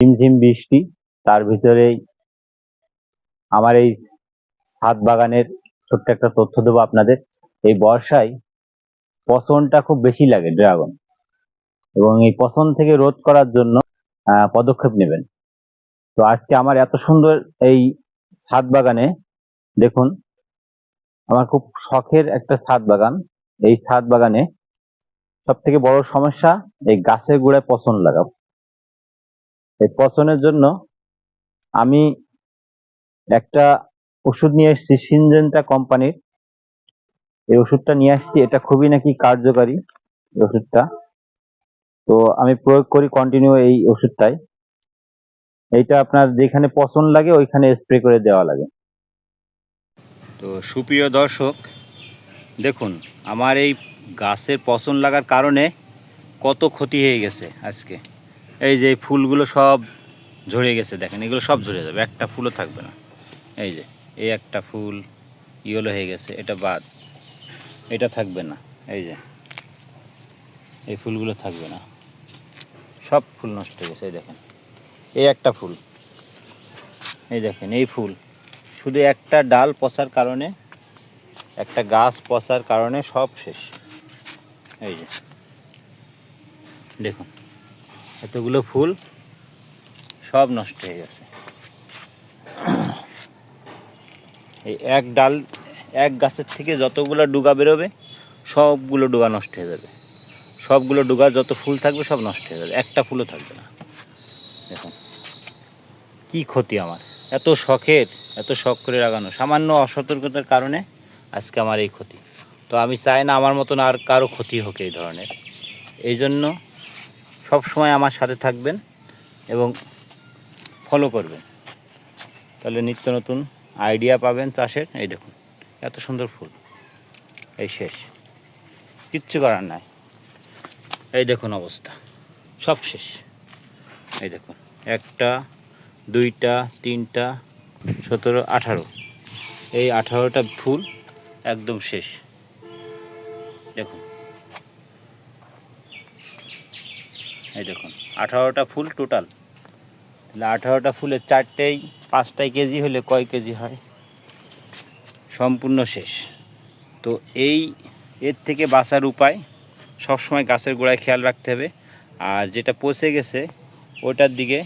ঝিমঝিম বৃষ্টি, তার ভিতরেই আমার এই ছাদ বাগানের ছোট্ট একটা তথ্য দেবো আপনাদের। এই বর্ষায় পচনটা খুব বেশি লাগে ড্রাগন এবং এই পচন থেকে রোধ করার জন্য পদক্ষেপ নেবেন। তো আজকে আমার এত সুন্দর এই ছাদ বাগানে দেখুন, আমার খুব শখের একটা ছাদ বাগান। এই ছাদ বাগানে সব থেকে বড় সমস্যা, এই গাছের গোড়ায় পচন লাগা। এই পচনের জন্য আমি একটা ওষুধ নিয়ে এসেছি সিনজেন্টা কোম্পানির। এই ওষুধটা নিয়ে আসছি, এটা খুবই নাকি কার্যকারী এই ওষুধটা। তো আমি প্রয়োগ করি কন্টিনিউ এই ওষুধটাই। এইটা আপনার যেখানে পচন লাগে, ওইখানে স্প্রে করে দেওয়া লাগে। তো সুপ্রিয় দর্শক, দেখুন, আমার এই গাছের পচন লাগার কারণে কত ক্ষতি হয়ে গেছে আজকে। এই যে ফুলগুলো সব ঝরে গেছে, দেখেন, এগুলো সব ঝরে যাবে, একটা ফুলও থাকবে না। এই যে, এই একটা ফুল ইয়েলো হয়ে গেছে, এটা বাদ, এটা থাকবে না, এই যে, এই ফুলগুলো থাকবে না। সব ফুল নষ্ট হয়ে গেছে, এই দেখেন, এই একটা ফুল, এই দেখেন, এই ফুল, শুধু একটা ডাল পচার কারণে, একটা গাছ পচার কারণে সব শেষ, এই যে, দেখুন। এতগুলো ফুল সব নষ্ট হয়ে গেছে। এই এক ডাল, এক গাছের থেকে যতগুলো ডুগা বেরোবে, সবগুলো ডুগা নষ্ট হয়ে যাবে। সবগুলো ডুগা যত ফুল থাকবে, সব নষ্ট হয়ে যাবে। একটা ফুলও থাকবে না। দেখুন, কি ক্ষতি আমার। এত শখের, এত শখ করে লাগানো। সামান্য অসতর্কতার কারণে আজকে আমার এই ক্ষতি। তো আমি চাই না আমার মতন আর কারও ক্ষতি হোক এই ধরনের। এই জন্য সবসময় আমার সাথে থাকবেন এবং ফলো করবেন। তাহলে নিত্য নতুন আইডিয়া পাবেন চাষের। এই দেখুন, এত সুন্দর ফুল। এই শেষ। কিচ্ছু করার নাই। এই দেখুন অবস্থা। সব শেষ। এই দেখুন, একটা, দুইটা, তিনটা, সতেরো, আঠারো। এই আঠারোটা ফুল একদম শেষ। দেখুন এই দেখুন, আঠারোটা ফুল টোটাল তাহলে আঠারোটা ফুলের চারটেই পাঁচটাই কেজি হলে কয় কেজি হয়? সম্পূর্ণ শেষ। তো এই, এর থেকে বাঁচার উপায় সবসময় গাছের গোড়ায় খেয়াল রাখতে হবে। আর যেটা পচে গেছে, ওটার দিকে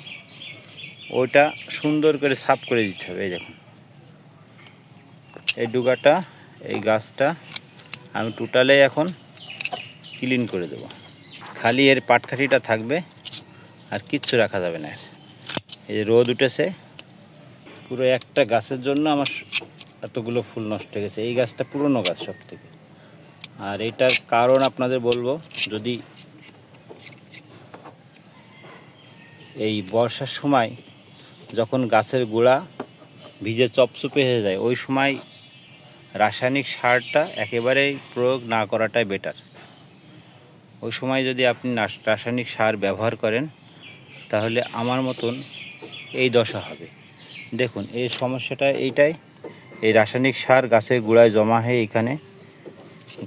ওটা সুন্দর করে সাফ করে দিতে হবে, এই দেখুন। এই ডুগাটা, এই গাছটা আমি টোটালে এখন ক্লিন করে দেবো। খালি এর পাটকাঠিটা থাকবে, আর কিচ্ছু রাখা যাবে না এই যে রোদ উঠেছে, পুরো একটা গাছের জন্য আমার এতগুলো ফুল নষ্ট হয়ে গেছে। এই গাছটা পুরনো গাছ সব থেকে আর এটার কারণ আপনাদের বলব, যদি এই বর্ষার সময় যখন গাছের গোড়া ভিজে চপচুপে হয়ে যায়, ওই সময় রাসায়নিক সারটা একেবারেই প্রয়োগ না করাটাই বেটার ওই সময় যদি আপনি রাসায়নিক সার ব্যবহার করেন, তাহলে আমার মতন এই দশা হবে। দেখুন, এই সমস্যাটা এইটাই, এই রাসায়নিক সার গাছের গোড়ায় জমা হয়ে এখানে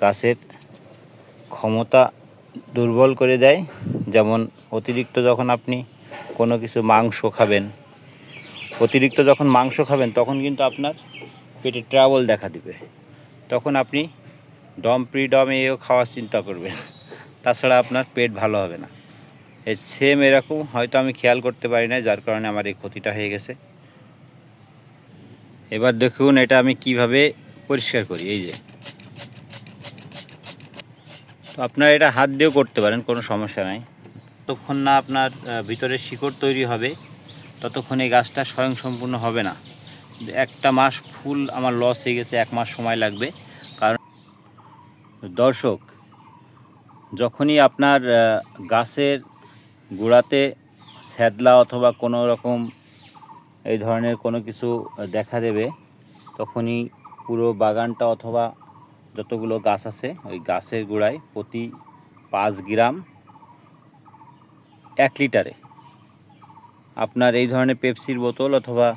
গাছের ক্ষমতা দুর্বল করে দেয়। যেমন অতিরিক্ত যখন আপনি কোনো কিছু মাংস খাবেন, অতিরিক্ত যখন মাংস খাবেন, তখন কিন্তু আপনার পেটে ট্রাবল দেখা দিবে। তখন আপনি ডম প্রি ডম এও খাওয়ার চিন্তা করবেন। তাছাড়া আপনার পেট ভালো হবে না। এই সেম এরকম, হয়তো আমি খেয়াল করতে পারি না যার কারণে আমার এই ক্ষতিটা হয়ে গেছে। এবার দেখুন এটা আমি কীভাবে পরিষ্কার করি, এই যে। তো আপনারা এটা হাত দিয়েও করতে পারেন, কোনো সমস্যা নাই। ততক্ষণ না আপনার ভিতরে শিকড় তৈরি হবে, ততক্ষণ এই গাছটা স্বয়ংসম্পূর্ণ হবে না। একটা মাস ফুল আমার লস হয়ে গেছে, এক মাস সময় লাগবে। কারণ দর্শক যখনই আপনার গাছের গোড়াতে স্যাদলা অথবা কোনো রকম এই ধরনের কোনো কিছু দেখা দেবে, তখনই পুরো বাগানটা অথবা যতগুলো গাছ আছে, ওই গাছের গোড়ায় প্রতি পাঁচ গ্রাম এক লিটারে আপনার এই ধরনের পেপসির বোতল অথবা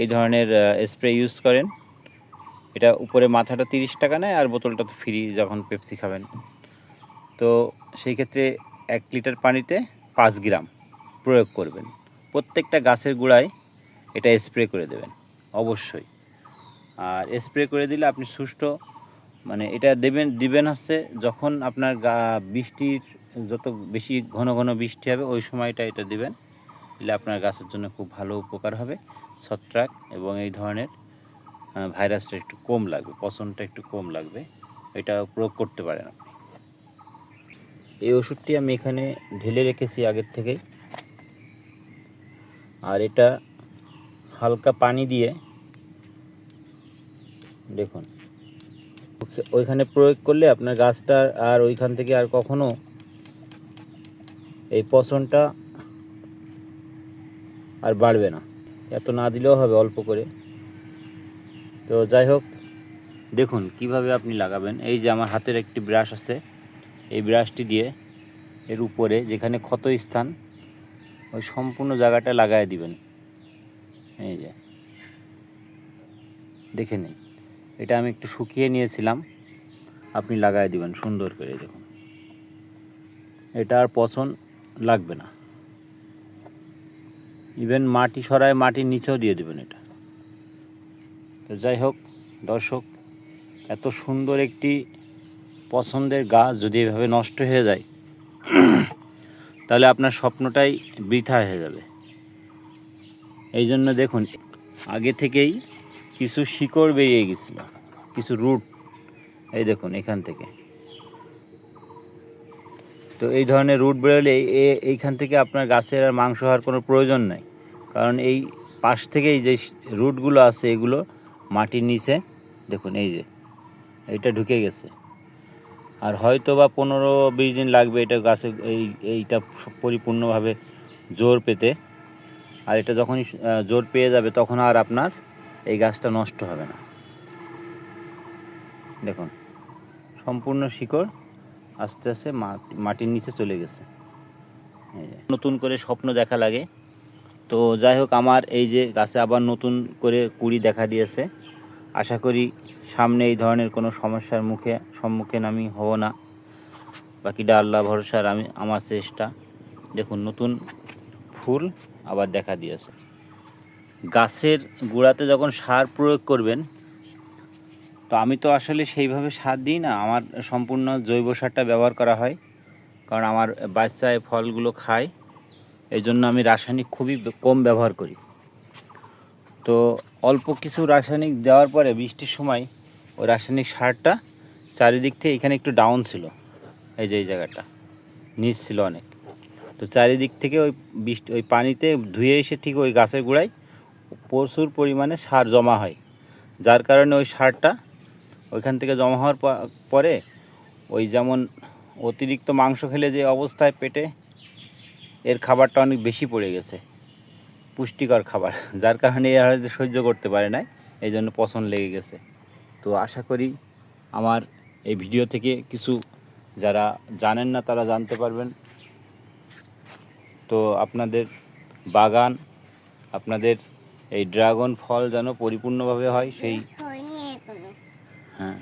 এই ধরনের স্প্রে ইউজ করেন। এটা উপরে মাথাটা তিরিশ টাকা নেয় আর বোতলটা তো ফ্রি যখন পেপসি খাবেন। তো সেই ক্ষেত্রে এক লিটার পানিতে পাঁচ গ্রাম প্রয়োগ করবেন। প্রত্যেকটা গাছের গোড়ায় এটা স্প্রে করে দেবেন, অবশ্যই। আর স্প্রে করে দিলে আপনি সুষ্ঠু মানে এটা দেবেন, দিবেন হচ্ছে যখন আপনার গা, বৃষ্টির যত বেশি ঘন ঘন বৃষ্টি হবে, ওই সময়টা এটা দিবেন। দিলে আপনার গাছের জন্য খুব ভালো উপকার হবে, ছত্রাক এবং এই ধরনের ভাইরাসটা একটু কম লাগবে, পচনটা একটু কম লাগবে। এটা প্রয়োগ করতে পারেন আপনি। এই ওষুধটি আমি এখানে ঢেলে রেখেছি আগের থেকেই। আর এটা হালকা পানি দিয়ে দেখুন। ওইখানে প্রয়োগ করলে আপনার গাছটা আর ওইখান থেকে আর কখনো এই পচনটা আর বাড়বে না। এত না দিলেও হবে অল্প করে। তো যাই হোক, দেখুন কীভাবে আপনি লাগাবেন। এই যে আমার হাতের একটি ব্রাশ আছে। এই ব্রাশটি দিয়ে এর উপরে যেখানে ক্ষত স্থান ওই সম্পূর্ণ জায়গাটা লাগায় দিবেন। এই যে। দেখে নিন। এটা আমি একটু শুকিয়ে নিয়েছিলাম। আপনি লাগায় দিবেন, সুন্দর করে দেখুন। এটা আর পছন্দ লাগবে না। ইভেন মাটি সরায় মাটির নিচেও দিয়ে দেবেন এটা। তো যাই হোক, দর্শক, এত সুন্দর একটি পছন্দের গাছ যদি এভাবে নষ্ট হয়ে যায়, তাহলে আপনার স্বপ্নটাই বৃথা হয়ে যাবে। এই জন্য দেখুন, আগে থেকেই কিছু শিকড় বেরিয়ে গেছিল, কিছু রুট, এই দেখুন এখান থেকে। তো এই ধরনের রুট বেরোলে এইখান থেকে আপনার গাছের আর মাংস হওয়ার কোনো প্রয়োজন নাই। কারণ এই পাশ থেকেই যে রুটগুলো আছে, এগুলো মাটির নিচে, দেখুন এই যে, এটা ঢুকে গেছে। আর হয়তো বা পনেরো, বিশ দিন লাগবে এটা গাছে এই, এইটা পরিপূর্ণভাবে জোর পেতে। আর এটা যখনই জোর পেয়ে যাবে তখন আর আপনার এই গাছটা নষ্ট হবে না। দেখুন, সম্পূর্ণ শিকড় আস্তে আস্তে মাটি- মাটির নিচে চলে গেছে। নতুন করে স্বপ্ন দেখা লাগে। তো যাই হোক, আমার এই যে গাছে আবার নতুন করে কুড়ি দেখা দিয়েছে। আশা করি সামনে এই ধরনের কোনো সমস্যার মুখে সম্মুখীন আমি হব না। বাকিটা আল্লাহ ভরসার আমি, আমার চেষ্টা। দেখুন, নতুন ফুল আবার দেখা দিয়েছে। গাছের গোড়াতে যখন সার প্রয়োগ করবেন, তো আমি তো আসলে সেইভাবে সার দিই না। আমার সম্পূর্ণ জৈব সারটা ব্যবহার করা হয়, কারণ আমার বাচ্চায় ফলগুলো খায়। এই জন্য আমি রাসায়নিক খুবই কম ব্যবহার করি। তো অল্প কিছু রাসায়নিক দেওয়ার পরে বৃষ্টির সময় ওই রাসায়নিক সারটা চারিদিক থেকে এখানে একটু ডাউন ছিল। এই যে, এই জায়গাটা। নিচ ছিল অনেক। তো চারিদিক থেকে ওই বৃষ্টি, ওই পানিতে ধুয়ে এসে ঠিক ওই গাছের গোড়ায় প্রচুর পরিমাণে সার জমা হয়। যার কারণে ওই সারটা ওইখান থেকে জমা হওয়ার পরে ওই যেমন অতিরিক্ত মাংস খেলে যে অবস্থায় পেটে, এর খাবারটা অনেক বেশি পড়ে গেছে। পুষ্টিকর খাবার যার কারণে এ হয়তো সহ্য করতে পারে নাই এই জন্য পছন্দ লেগে গেছে। তো আশা করি আমার এই ভিডিও থেকে কিছু যারা জানেন না তারা জানতে পারবেন। তো আপনাদের বাগান আপনাদের এই ড্রাগন ফল যেন পরিপূর্ণভাবে হয় সেই হ্যাঁ।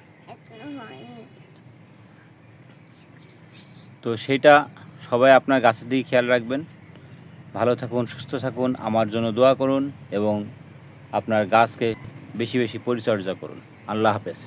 তো সেইটা সবাই আপনার গাছের দিকে খেয়াল রাখবেন। ভালো থাকুন, সুস্থ থাকুন, আমার জন্য দোয়া করুন এবং আপনার গাছকে বেশি বেশি পরিচর্যা করুন। আল্লাহ হাফেজ।